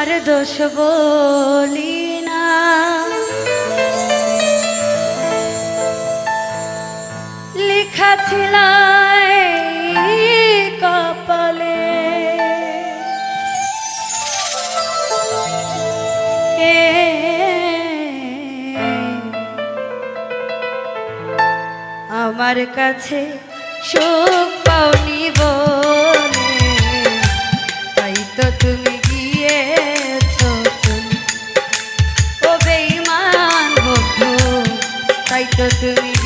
তোমার দোষ বলি না। লেখা ছিল কপালে আমার কাছে সুখ পাওনি বল to me.